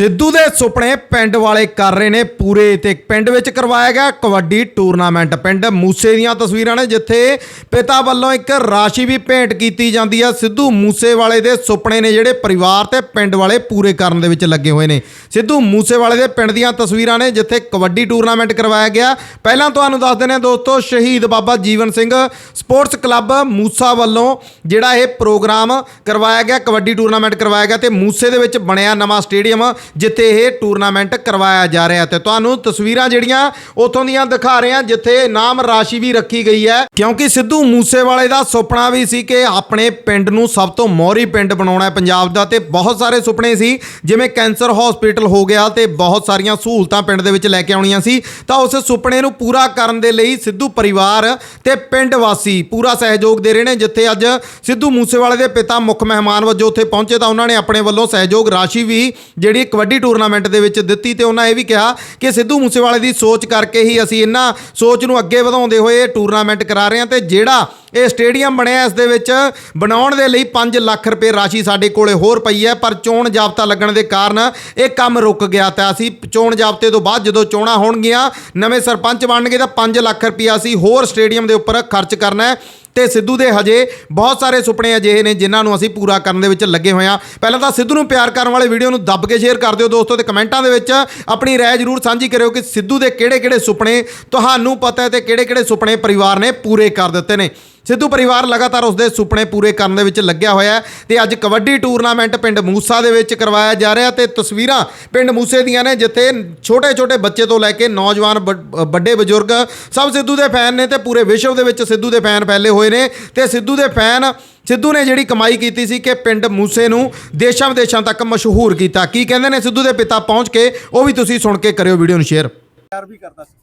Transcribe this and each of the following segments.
ਸਿੱਧੂ ਦੇ ਸੁਪਨੇ ਪਿੰਡ ਵਾਲੇ ਕਰ ਰਹੇ ਨੇ ਪੂਰੇ ਤੇ ਪਿੰਡ ਵਿੱਚ ਕਰਵਾਇਆ ਗਿਆ ਕਬੱਡੀ ਟੂਰਨਾਮੈਂਟ। ਪਿੰਡ ਮੂਸੇ ਦੀਆਂ ਤਸਵੀਰਾਂ ਨੇ ਜਿੱਥੇ ਪਿਤਾ ਵੱਲੋਂ ਇੱਕ ਰਾਸ਼ੀ ਵੀ ਭੇਂਟ ਕੀਤੀ ਜਾਂਦੀ ਹੈ ਸਿੱਧੂ ਮੂਸੇਵਾਲੇ ਦੇ ਸੁਪਨੇ ਨੇ ਜਿਹੜੇ ਪਰਿਵਾਰ ਤੇ ਪਿੰਡ ਵਾਲੇ ਪੂਰੇ ਕਰਨ ਦੇ ਵਿੱਚ ਲੱਗੇ ਹੋਏ ਨੇ। ਸਿੱਧੂ ਮੂਸੇਵਾਲੇ ਦੇ ਪਿੰਡ ਦੀਆਂ ਤਸਵੀਰਾਂ ਨੇ ਜਿੱਥੇ ਕਬੱਡੀ ਟੂਰਨਾਮੈਂਟ ਕਰਵਾਇਆ ਗਿਆ। ਪਹਿਲਾਂ ਤੁਹਾਨੂੰ ਦੱਸ ਦਿੰਦੇ ਹਾਂ ਦੋਸਤੋ, ਸ਼ਹੀਦ ਬਾਬਾ ਜੀਵਨ ਸਿੰਘ ਸਪੋਰਟਸ ਕਲੱਬ ਮੂਸਾ ਵੱਲੋਂ ਜਿਹੜਾ ਇਹ ਪ੍ਰੋਗਰਾਮ ਕਰਵਾਇਆ ਗਿਆ, ਕਬੱਡੀ ਟੂਰਨਾਮੈਂਟ ਕਰਵਾਇਆ ਗਿਆ ਤੇ ਮੂਸੇ ਦੇ ਵਿੱਚ ਬਣਿਆ ਨਵਾਂ ਸਟੇਡੀਅਮ ਜਿੱਥੇ ਇਹ ਟੂਰਨਾਮੈਂਟ ਕਰਵਾਇਆ ਜਾ ਰਿਹਾ ਤੇ ਤੁਹਾਨੂੰ ਤਸਵੀਰਾਂ ਜਿਹੜੀਆਂ ਉਥੋਂ ਦੀਆਂ ਦਿਖਾ ਰਹੇ ਹਾਂ, ਜਿੱਥੇ ਇਨਾਮ ਰਾਸ਼ੀ ਵੀ ਰੱਖੀ ਗਈ ਹੈ। ਕਿਉਂਕਿ ਸਿੱਧੂ ਮੂਸੇਵਾਲੇ ਦਾ ਸੁਪਨਾ ਵੀ ਸੀ ਕਿ ਆਪਣੇ ਪਿੰਡ ਨੂੰ ਸਭ ਤੋਂ ਮੋਹਰੀ ਪਿੰਡ ਬਣਾਉਣਾ ਹੈ ਪੰਜਾਬ ਦਾ ਤੇ ਬਹੁਤ ਸਾਰੇ ਸੁਪਨੇ ਸੀ, ਜਿਵੇਂ ਕੈਂਸਰ ਹਸਪੀਟਲ ਹੋ ਗਿਆ ਤੇ ਬਹੁਤ ਸਾਰੀਆਂ ਸਹੂਲਤਾਂ ਪਿੰਡ ਦੇ ਵਿੱਚ ਲੈ ਕੇ ਆਉਣੀਆਂ ਸੀ। ਤਾਂ ਉਸ ਸੁਪਨੇ ਨੂੰ ਪੂਰਾ ਕਰਨ ਦੇ ਲਈ ਸਿੱਧੂ ਪਰਿਵਾਰ ਤੇ ਪਿੰਡ ਵਾਸੀ ਪੂਰਾ ਸਹਿਯੋਗ ਦੇ ਰਹੇ ਨੇ, ਜਿੱਥੇ ਅੱਜ ਸਿੱਧੂ ਮੂਸੇਵਾਲੇ ਦੇ ਪਿਤਾ ਮੁੱਖ ਮਹਿਮਾਨ ਵਜੋਂ ਉੱਥੇ ਪਹੁੰਚੇ ਤਾਂ ਉਹਨਾਂ ਨੇ ਆਪਣੇ ਵੱਲੋਂ ਸਹਿਯੋਗ ਰਾਸ਼ੀ ਵੀ ਜਿਹੜੀ ਕਬੱਡੀ ਟੂਰਨਾਮੈਂਟ ਦੇ ਵਿੱਚ ਦਿੱਤੀ ਤੇ ਉਹਨਾਂ ਇਹ ਵੀ ਕਿਹਾ ਕਿ ਸਿੱਧੂ ਮੂਸੇਵਾਲੇ ਦੀ ਸੋਚ ਕਰਕੇ ਹੀ ਅਸੀਂ ਇਹਨਾਂ ਸੋਚ ਨੂੰ ਅੱਗੇ ਵਧਾਉਂਦੇ ਹੋਏ ਇਹ ਟੂਰਨਾਮੈਂਟ ਕਰਾ ਰਹੇ ਹਾਂ ਤੇ ਜਿਹੜਾ ਇਹ ਸਟੇਡੀਅਮ ਬਣਿਆ ਇਸ ਦੇ ਵਿੱਚ ਬਣਾਉਣ ਦੇ ਲਈ 5 ਲੱਖ ਰੁਪਏ ਰਾਸ਼ੀ ਸਾਡੇ ਕੋਲੇ ਹੋਰ ਪਈ ਹੈ, ਪਰ ਚੋਣ ਜਾਬਤਾ ਲੱਗਣ ਦੇ ਕਾਰਨ ਇਹ ਕੰਮ ਰੁਕ ਗਿਆ ਤਾਂ ਅਸੀਂ ਚੋਣ ਜਾਬਤੇ ਤੋਂ ਬਾਅਦ ਜਦੋਂ ਚੋਣਾਂ ਹੋਣਗੀਆਂ, ਨਵੇਂ ਸਰਪੰਚ ਬਣਨਗੇ ਤਾਂ 5 ਲੱਖ ਰੁਪਏ ਅਸੀਂ ਹੋਰ ਸਟੇਡੀਅਮ ਦੇ ਉੱਪਰ ਖਰਚ ਕਰਨਾ ਹੈ। ਤੇ ਸਿੱਧੂ ਦੇ ਹਜੇ ਬਹੁਤ ਸਾਰੇ ਸੁਪਨੇ ਅਜਿਹੇ ਨੇ ਜਿਨ੍ਹਾਂ ਨੂੰ ਅਸੀਂ ਪੂਰਾ ਕਰਨ ਦੇ ਵਿੱਚ ਲੱਗੇ ਹੋਏ ਹਾਂ। ਪਹਿਲਾਂ ਤਾਂ ਸਿੱਧੂ ਨੂੰ ਪਿਆਰ ਕਰਨ ਵਾਲੇ ਵੀਡੀਓ ਨੂੰ ਦੱਬ ਕੇ ਸ਼ੇਅਰ ਕਰ ਦਿਓ ਦੋਸਤੋ ਤੇ ਕਮੈਂਟਾਂ ਦੇ ਵਿੱਚ ਆਪਣੀ ਰਾਏ ਜ਼ਰੂਰ ਸਾਂਝੀ ਕਰਿਓ ਕਿ ਸਿੱਧੂ ਦੇ ਕਿਹੜੇ-ਕਿਹੜੇ ਸੁਪਨੇ ਤੁਹਾਨੂੰ ਪਤਾ ਹੈ ਤੇ ਕਿਹੜੇ-ਕਿਹੜੇ ਸੁਪਨੇ ਪਰਿਵਾਰ ਨੇ ਪੂਰੇ ਕਰ ਦਿੱਤੇ ਨੇ। ਸਿੱਧੂ ਪਰਿਵਾਰ ਲਗਾਤਾਰ ਉਸਦੇ ਸੁਪਨੇ ਪੂਰੇ ਕਰਨ ਦੇ ਵਿੱਚ ਲੱਗਿਆ ਹੋਇਆ ਹੈ ਤੇ ਅੱਜ ਕਬੱਡੀ ਟੂਰਨਾਮੈਂਟ ਪਿੰਡ ਮੂਸਾ ਦੇ ਵਿੱਚ ਕਰਵਾਇਆ ਜਾ ਰਿਹਾ ਤੇ ਤਸਵੀਰਾਂ ਪਿੰਡ ਮੂਸੇ ਦੀਆਂ ਨੇ ਜਿੱਥੇ ਛੋਟੇ-ਛੋਟੇ ਬੱਚੇ ਤੋਂ ਲੈ ਕੇ ਨੌਜਵਾਨ ਵੱਡ- ਵੱਡੇ ਬਜ਼ੁਰਗ ਸਭ ਸਿੱਧੂ ਦੇ ਫੈਨ ਨੇ ਤੇ ਪੂਰੇ ਵਿਸ਼ਵ ਦੇ ਵਿੱਚ ਸਿੱਧੂ ਦੇ ਫੈਨ ਫੈਲੇ ਹੋਏ ਨੇ ਤੇ ਸਿੱਧੂ ਦੇ ਫੈਨ ਸਿੱਧੂ ਨੇ ਜਿਹੜੀ ਕਮਾਈ ਕੀਤੀ ਸੀ ਕਿ ਪਿੰਡ ਮੂਸੇ ਨੂੰ ਦੇਸ਼ਾਂ ਵਿਦੇਸ਼ਾਂ ਤੱਕ ਮਸ਼ਹੂਰ ਕੀਤਾ। ਕੀ ਕਹਿੰਦੇ ਨੇ ਸਿੱਧੂ ਦੇ ਪਿਤਾ ਪਹੁੰਚ ਕੇ? ਉਹ ਵੀ ਤੁਸੀਂ ਸੁਣ ਕੇ ਕਰਿਓ ਵੀਡੀਓ ਨੂੰ ਸ਼ੇਅਰ ਪਿਆਰ ਵੀ ਕਰਦਾ ਸੀ।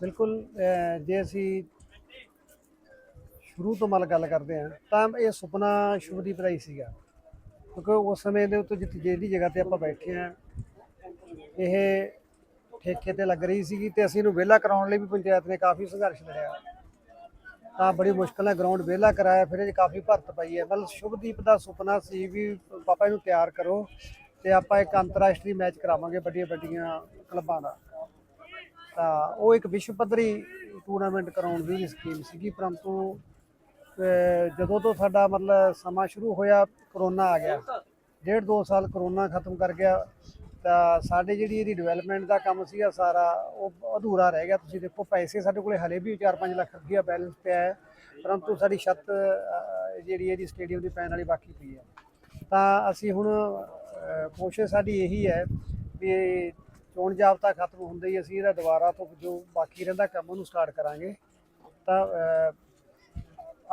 ਬਿਲਕੁਲ ਜੇ ਅਸੀਂ ਸ਼ੁਰੂ ਤੋਂ ਮਲ ਗੱਲ ਕਰਦੇ ਹਾਂ ਤਾਂ ਇਹ ਸੁਪਨਾ ਸ਼ੁਭਦੀਪ ਦਾ ਹੀ ਸੀਗਾ। ਕਿਉਂਕਿ ਉਸ ਸਮੇਂ ਦੇ ਉੱਤੇ ਜਿੱਥੇ ਜਿਹੜੀ ਜਗ੍ਹਾ ਤੇ ਆਪਾਂ ਬੈਠੇ ਹਾਂ ਇਹ ਠੇਕੇ ਤੇ ਲੱਗ ਰਹੀ ਸੀਗੀ ਤੇ ਅਸੀਂ ਇਹਨੂੰ ਵਿਹਲਾ ਕਰਾਉਣ ਲਈ ਵੀ ਪੰਚਾਇਤ ਨੇ ਕਾਫੀ ਸੰਘਰਸ਼ ਲੜਿਆ। ਤਾਂ ਬੜੀ ਮੁਸ਼ਕਲ ਨਾਲ ਗਰਾਊਂਡ ਵਿਹਲਾ ਕਰਾਇਆ, ਫਿਰ ਇਹ ਕਾਫੀ ਭਰਤ ਪਈ ਹੈ। ਮਤਲਬ ਸ਼ੁਭਦੀਪ ਦਾ ਸੁਪਨਾ ਸੀ ਵੀ ਪਾਪਾ ਇਹਨੂੰ ਤਿਆਰ ਕਰੋ ਤੇ ਆਪਾਂ ਇੱਕ ਅੰਤਰਰਾਸ਼ਟਰੀ ਮੈਚ ਕਰਾਵਾਂਗੇ ਵੱਡੀਆਂ ਵੱਡੀਆਂ ਕਲੱਬਾਂ ਦਾ। ਤਾਂ ਉਹ ਇੱਕ ਵਿਸ਼ਵ ਪੱਧਰੀ ਟੂਰਨਾਮੈਂਟ ਕਰਾਉਣ ਦੀ ਸਕੀਮ ਸੀਗੀ, ਪਰੰਤੂ ਅਹ, ਜਦੋਂ ਤੋਂ ਸਾਡਾ ਮਤਲਬ ਸਮਾਂ ਸ਼ੁਰੂ ਹੋਇਆ, ਕਰੋਨਾ ਆ ਗਿਆ। ਡੇਢ ਦੋ ਸਾਲ ਕਰੋਨਾ ਖਤਮ ਕਰ ਗਿਆ, ਤਾਂ ਸਾਡੇ ਜਿਹੜੀ ਇਹਦੀ ਡਿਵੈਲਪਮੈਂਟ ਦਾ ਕੰਮ ਸੀਗਾ ਸਾਰਾ, ਉਹ ਅਧੂਰਾ ਰਹਿ ਗਿਆ। ਤੁਸੀਂ ਦੇਖੋ, ਪੈਸੇ ਸਾਡੇ ਕੋਲੇ ਹਲੇ ਵੀ 4-5 ਲੱਖ ਰੁਪਈਆ ਬੈਲੈਂਸ ਪਿਆ ਹੈ, ਪਰੰਤੂ ਸਾਡੀ ਛੱਤ ਜਿਹੜੀ ਇਹਦੀ ਸਟੇਡੀਅਮ ਦੀ ਪੈਣ ਵਾਲੀ ਬਾਕੀ ਪਈ ਹੈ। ਤਾਂ ਅਸੀਂ ਹੁਣ ਕੋਸ਼ਿਸ਼ ਸਾਡੀ ਇਹੀ ਹੈ ਵੀ ਚੋਣ ਜਾਬਤਾ ਖਤਮ ਹੁੰਦੇ ਹੀ ਅਸੀਂ ਇਹਦਾ ਦੁਬਾਰਾ ਤੋਂ ਜੋ ਬਾਕੀ ਰਹਿੰਦਾ ਕੰਮ ਉਹਨੂੰ ਸਟਾਰਟ ਕਰਾਂਗੇ। ਤਾਂ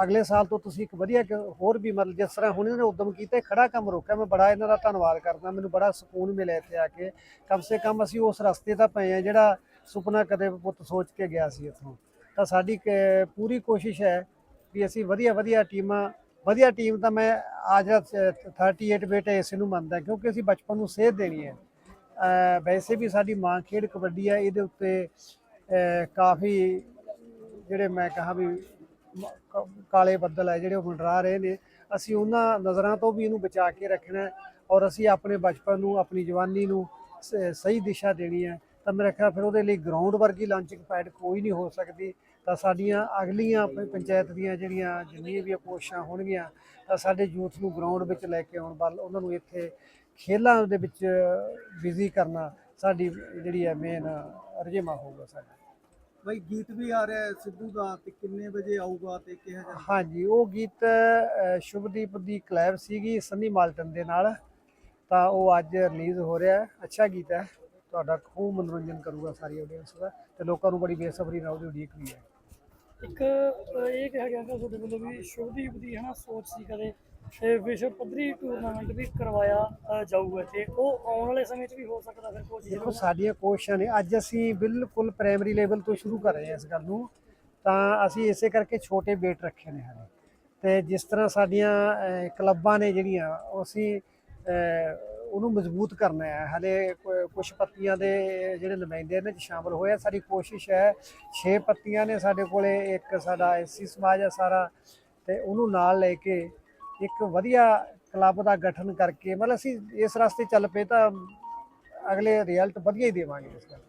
ਅਗਲੇ ਸਾਲ ਤੋਂ ਤੁਸੀਂ ਇੱਕ ਵਧੀਆ ਇੱਕ ਹੋਰ ਵੀ ਮਤਲਬ ਜਿਸ ਤਰ੍ਹਾਂ ਹੁਣ ਇਹਨਾਂ ਨੇ ਉਦਮ ਕੀਤਾ, ਇਹ ਖੜਾ ਕੰਮ ਰੋਕਿਆ। ਮੈਂ ਬੜਾ ਇਹਨਾਂ ਦਾ ਧੰਨਵਾਦ ਕਰਦਾ। ਮੈਨੂੰ ਬੜਾ ਸਕੂਨ ਮਿਲਿਆ ਇੱਥੇ ਆ ਕੇ। ਕਮ ਸੇ ਕਮ ਅਸੀਂ ਉਸ ਰਸਤੇ ਤਾਂ ਪਏ ਆ ਜਿਹੜਾ ਸੁਪਨਾ ਕਦੇ ਪੁੱਤ ਸੋਚ ਕੇ ਗਿਆ ਸੀ ਇੱਥੋਂ। ਤਾਂ ਸਾਡੀ ਕ- ਪੂਰੀ ਕੋਸ਼ਿਸ਼ ਹੈ ਵੀ ਅਸੀਂ ਵਧੀਆ ਵਧੀਆ ਟੀਮਾਂ, ਵਧੀਆ ਟੀਮ ਤਾਂ ਮੈਂ ਅੱਜ 38 ਬੇਟੇ ਇਸੇ ਨੂੰ ਮੰਨਦਾ, ਕਿਉਂਕਿ ਅਸੀਂ ਬਚਪਨ ਨੂੰ ਸੇਧ ਦੇਣੀ ਹੈ। ਵੈਸੇ ਵੀ ਸਾਡੀ ਮਾਂ ਖੇਡ ਕਬੱਡੀ ਹੈ। ਇਹਦੇ ਉੱਤੇ ਕਾਫੀ ਜਿਹੜੇ ਮੈਂ ਕਹਾਂ ਵੀ ਕਾਲੇ ਬੱਦਲ ਹੈ ਜਿਹੜੇ ਉਹ ਮੰਡਰਾ ਰਹੇ ਨੇ। ਅਸੀਂ ਉਹਨਾਂ ਨਜ਼ਰਾਂ ਤੋਂ ਵੀ ਇਹਨੂੰ ਬਚਾ ਕੇ ਰੱਖਣਾ ਔਰ ਅਸੀਂ ਆਪਣੇ ਬਚਪਨ ਨੂੰ, ਆਪਣੀ ਜਵਾਨੀ ਨੂੰ ਸ- ਸਹੀ ਦਿਸ਼ਾ ਦੇਣੀ ਹੈ। ਤਾਂ ਮੇਰੇ ਖਿਆਲ ਫਿਰ ਉਹਦੇ ਲਈ ਗਰਾਊਂਡ ਵਰਗੀ ਲਾਂਚਿੰਗ ਪੈਡ ਕੋਈ ਨਹੀਂ ਹੋ ਸਕਦੀ। ਤਾਂ ਸਾਡੀਆਂ ਅਗਲੀਆਂ ਪ- ਪੰਚਾਇਤ ਦੀਆਂ ਜਿਹੜੀਆਂ ਜਿੰਨੀਆਂ ਵੀ ਕੋਸ਼ਿਸ਼ਾਂ ਹੋਣਗੀਆਂ, ਤਾਂ ਸਾਡੇ ਯੂਥ ਨੂੰ ਗਰਾਊਂਡ ਵਿੱਚ ਲੈ ਕੇ ਆਉਣ ਵੱਲ ਉਹਨਾਂ ਨੂੰ ਇੱਥੇ ਖੇਲਾਂ ਦੇ ਵਿੱਚ ਬਿਜ਼ੀ ਕਰਨਾ ਸਾਡੀ ਜਿਹੜੀ ਹੈ ਮੇਨ ਰਜੇਮਾ ਹੋਊਗਾ ਸਾਡਾ। ਬਈ ਗੀਤ ਵੀ ਆ ਰਿਹਾ ਹੈ ਸਿੱਧੂ ਦਾ ਤੇ ਕਿੰਨੇ ਵਜੇ ਆਊਗਾ ਤੇ ਕਿਹਾ ਜਾਂਦਾ ਹਾਂਜੀ ਉਹ ਗੀਤ ਅ, ਸ਼ੁਭਦੀਪ ਦੀ ਕਲੈਬ ਸੀਗੀ ਸੰਨੀ ਮਾਲਟਨ ਦੇ ਨਾਲ ਤਾਂ ਉਹ ਅੱਜ ਰਿਲੀਜ਼ ਹੋ ਰਿਹਾ ਹੈ। ਅੱਛਾ ਗੀਤ ਹੈ। ਤੁਹਾਡਾ ਖੂਬ ਮਨੋਰੰਜਨ ਕਰੂਗਾ ਸਾਰੀ ਆਡੀਅנס ਦਾ ਤੇ ਲੋਕਾਂ ਨੂੰ ਬੜੀ ਬੇਸਬਰੀ ਨਾਲ ਉਹਦੀ ਉਡੀਕ ਵੀ ਹੈ। ਇੱਕ ਅਹ, ਇਹ ਕਿਹਾ ਗਿਆ ਕਿ ਤੁਹਾਡੇ ਵੱਲੋਂ ਵੀ ਸ਼ੁਭਦੀਪ ਦੀ ਹਨਾ ਸੋਚ ਸੀ ਕਦੇ ਇਹ ਵਿਸ਼ਵ ਪੱਧਰੀ ਟੂਰਨਾਮੈਂਟ ਵੀ ਕਰਵਾਇਆ ਜਾਊਗਾ ਤੇ ਉਹ ਆਉਣ ਵਾਲੇ ਸਮੇਂ 'ਚ ਵੀ ਹੋ ਸਕਦਾ ਫਿਰ ਕੋਸ਼ਿਸ਼ ਦੇਖੋ ਸਾਡੀਆਂ ਕੋਸ਼ਿਸ਼ਾਂ ਨੇ। ਅੱਜ ਅਸੀਂ ਬਿਲਕੁਲ ਪ੍ਰਾਇਮਰੀ ਲੈਵਲ ਤੋਂ ਸ਼ੁਰੂ ਕਰ ਰਹੇ ਹਾਂ ਇਸ ਗੱਲ ਨੂੰ। ਤਾਂ ਅਸੀਂ ਇਸੇ ਕਰਕੇ ਛੋਟੇ ਵੇਟ ਰੱਖੇ ਨੇ ਹਾਲੇ। ਤੇ ਜਿਸ ਤਰ੍ਹਾਂ ਸਾਡੀਆਂ ਕਲੱਬਾਂ ਨੇ ਜਿਹੜੀਆਂ ਅਸੀਂ ਉਹਨੂੰ ਮਜ਼ਬੂਤ ਕਰਨਾ ਹੈ। ਹਲੇ ਕੁਝ ਪੱਤੀਆਂ ਦੇ ਜਿਹੜੇ ਨੁਮਾਇੰਦੇ 'ਚ ਸ਼ਾਮਲ ਹੋਏ ਆ। ਸਾਡੀ ਕੋਸ਼ਿਸ਼ ਹੈ 6 ਪੱਤੀਆਂ ਨੇ ਸਾਡੇ ਕੋਲੇ। ਇੱਕ ਸਾਡਾ ਐਸਸੀ ਸਮਾਜ ਹੈ ਸਾਰਾ। ਤੇ ਉਹਨੂੰ ਨਾਲ ਲੈ ਕੇ ਇੱਕ ਵਧੀਆ ਕਲੱਬ ਦਾ ਗਠਨ ਕਰਕੇ, ਮਤਲਬ ਅਸੀਂ ਇਸ ਰਸਤੇ ਚੱਲ ਪਏ ਤਾਂ ਅਗਲੇ ਰਿਜ਼ਲਟ ਵਧੀਆ ਹੀ ਦੇਵਾਂਗੇ ਇਸ ਗੱਲ